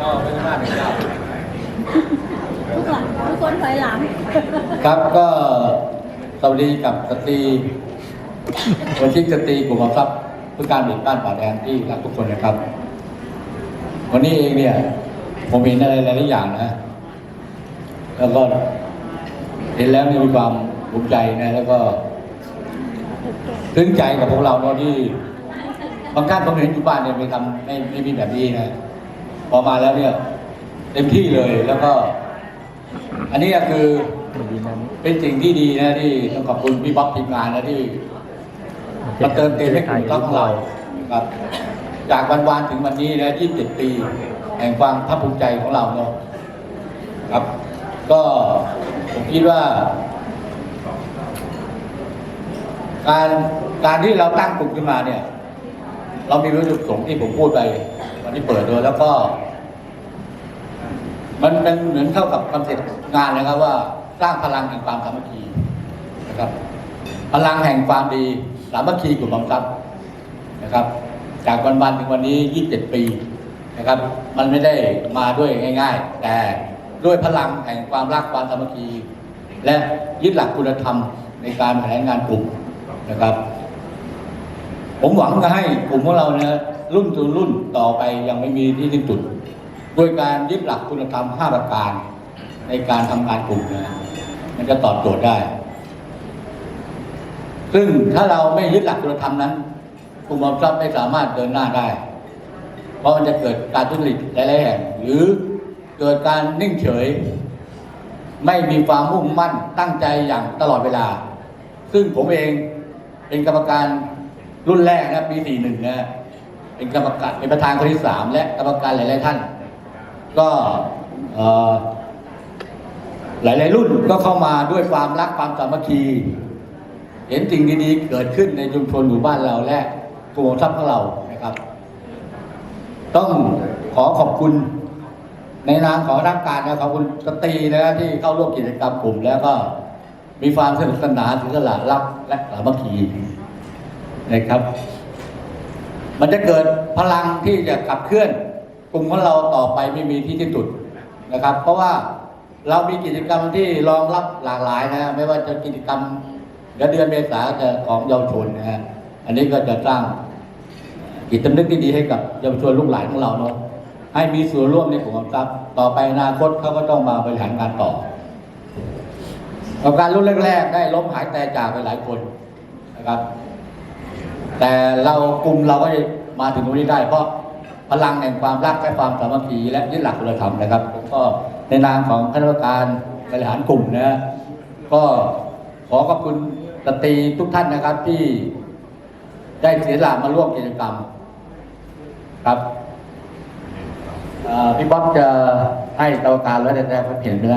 ก็ไม่ได้มากเป็นเจ้าทุกหลังทุกคนถอยหลัง ครับก็สวัสดีกับสตรีวันที่สตรีกลุ่มอทรัพย์เพื่อการเปลี่ยนบ้านป่าแดนที่รักทุกคนนะครับ วันนี้เองเนี่ย ผมเห็นอะไรหลายอย่างนะ แล้วก็เห็นแล้วมีความภูมิใจนะแล้วก็ซึ้งใจกับพวกเราเนาะที่บางท่านผมเห็นอยู่บ้านเนี่ยไม่ทำไม่ไม่มีแบบนี้นะ พอมาแล้วเนี่ยเต็มที่เลยแล้วก็ อันนี้คือเป็นสิ่งที่ดีนะที่ต้องขอบคุณพี่บ๊อบทีมงานนะที่มาเติมเต็มให้กลุ่มต้องเราครับ จากวันวานถึงวันนี้นะ27 ปี แห่งความภาคภูมิใจของเราเนาะครับ ก็ผมคิดว่า การการที่เราตั้งกลุ่มขึ้นมาเนี่ย เรามีวัตถุประสงค์ที่ผมพูดไปวันที่เปิดด้วยแล้วก็ มันเป็นเหมือนเข้ากับคอนเซ็ปต์งานนะครับว่าสร้างพลังแห่งความสามัคคีนะครับ พลังแห่งความดีสามัคคีกลุ่มบังคับนะครับ จากวันวันถึงวันนี้ 27 ปีนะครับ มันไม่ได้มาด้วยง่าย ๆ แต่ด้วยพลังแห่งความรักความสามัคคี และยึดหลักคุณธรรมในการบริหารงานกลุ่มนะครับ ผมหวังจะให้กลุ่มของเราเนี่ยรุ่นสู่รุ่นต่อไปยังไม่มีที่สิ้นสุดด้วยการยึดหลักคุณธรรม 5 ประการ ในการทำงานกลุ่มนะมันจะตอบโจทย์ได้ ซึ่งถ้าเราไม่ยึดหลักคุณธรรมนั้นกลุ่มออมทรัพย์ไม่สามารถเดินหน้าได้ เพราะมันจะเกิดการทุจริตหลายๆแห่งหรือเกิดการนิ่งเฉย ไม่มีความมุ่งมั่นตั้งใจอย่างตลอดเวลา ซึ่งผมเองเป็นกรรมการ รุ่นแรกนะปี41นะเป็นกรรมการเป็นประธานคนที่สามและกรรมการหลาย ๆ ท่าน ก็หลาย ๆ รุ่นก็เข้ามาด้วยความรักความสามัคคี เห็นสิ่งดี ๆ เกิดขึ้นในชุมชนหมู่บ้านเราและกลุ่มทรัพย์ของเรานะครับ ต้องขอขอบคุณในนามของร่างการนะขอบคุณสตรีนะที่เข้าร่วมกิจกรรมกลุ่มแล้วก็มีความสนุกสนานถึงตลาดรับและสามัคคี นะครับ มันจะเกิดพลังที่จะขับเคลื่อนกลุ่มของเราต่อไปไม่มีที่สิ้นสุดนะครับ เพราะว่าเรามีกิจกรรมที่รองรับหลากหลายนะไม่ว่าจะกิจกรรมเดือนเดือเมษาจะของเยาวชนนะฮะอันนี้ก็จะสร้างกิจกรรมนึกที่ดีให้กับเยาวชนลูกหลานของเราเนาะให้มีส่วนร่วมในกลุ่มของทรัพย์ต่อไปอนาคตเขาก็ต้องมาบริหารงานต่อกับการรุ่นแรกๆ ได้ล้มหายตายจากไปหลายคนนะครับ แต่เรากลุ่มเราก็จะมาถึงตรงนี้ได้ เพราะพลังแห่งความรักและความสามัคคีและยึดหลักคุณธรรมนะครับผมก็ในนามของคณะกรรมการบริหารกลุ่มนะก็ขอขอบคุณสตรีทุกท่านนะครับที่ได้เสียสละมาร่วมกิจกรรมครับพี่บ๊อบจะให้กรรมการแล้วแต่แต่เห็นเนื้อ